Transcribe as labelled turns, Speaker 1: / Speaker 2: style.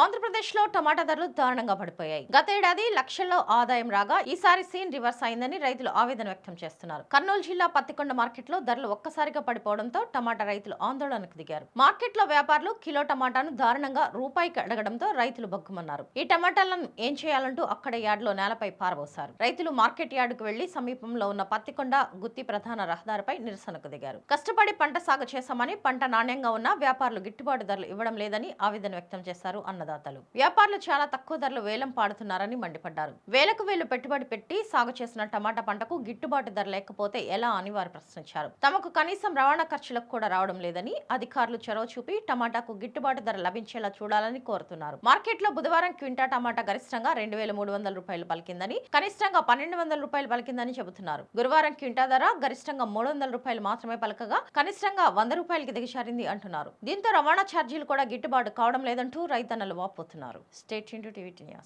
Speaker 1: ఆంధ్రప్రదేశ్లో టమాటా ధరలు దారుణంగా పడిపోయాయి. గతేడాది లక్షల్లో ఆదాయం రాగా ఈసారి సీన్ రివర్స్ అయిందని రైతులు ఆవేదన వ్యక్తం చేస్తున్నారు. కర్నూలు జిల్లా పత్తికొండ మార్కెట్లో ధరలు ఒక్కసారిగా పడిపోవడంతో టమాటా రైతులు ఆందోళనకు దిగారు. మార్కెట్లో వ్యాపారులు కిలో టమాటాను దారుణంగా రూపాయికి అడగడంతో రైతులు బగ్గుమన్నారు. ఈ టమాటాలను ఏం చేయాలంటూ అక్కడ యార్డులో నేలపై పారబోసారు రైతులు మార్కెట్ యార్డుకు వెళ్ళి సమీపంలో ఉన్న పత్తికొండ గుత్తి ప్రధాన రహదారిపై నిరసనకు దిగారు. కష్టపడి పంట సాగు చేశామని పంట నాణ్యంగా ఉన్న వ్యాపారులు గిట్టుబాటు ధరలు ఇవ్వడం లేదని ఆవేదన వ్యక్తం చేశారు అన్నదాతలు. వ్యాపారులు చాలా తక్కువ ధరలు వేలం పాడుతున్నారని మండిపడ్డారు. వేలకు వేలు పెట్టుబడి పెట్టి సాగు చేసిన టమాటా పంటకు గిట్టుబాటు ధర లేకపోతే ఎలా అని వారు ప్రశ్నించారు. తమకు కనీసం రవాణా ఖర్చులకు కూడా రావడం లేదని అధికారులు చొరవ చూపి టమాటాకు గిట్టుబాటు ధర లభించేలా చూడాలని కోరుతున్నారు. మార్కెట్లో బుధవారం క్వింటా టమాటా గరిష్టంగా రెండు వేల మూడు వందల రూపాయలు పలికిందని కనిష్టంగా పన్నెండు వందల రూపాయలు పలికిందని చెబుతున్నారు. గురువారం క్వింటా ధర గరిష్టంగా మూడు వందల రూపాయలు మాత్రమే పలకగా కనిష్టంగా వంద రూపాయలకి దిగజారింది అంటున్నారు. దీంతో రవాణా ఛార్జీలు కూడా గిట్టుబాటు కావడం లేదంటూ రైతన్నలు వాపోతున్నారు స్టేట్ ఇంటూ టీవీ న్యూస్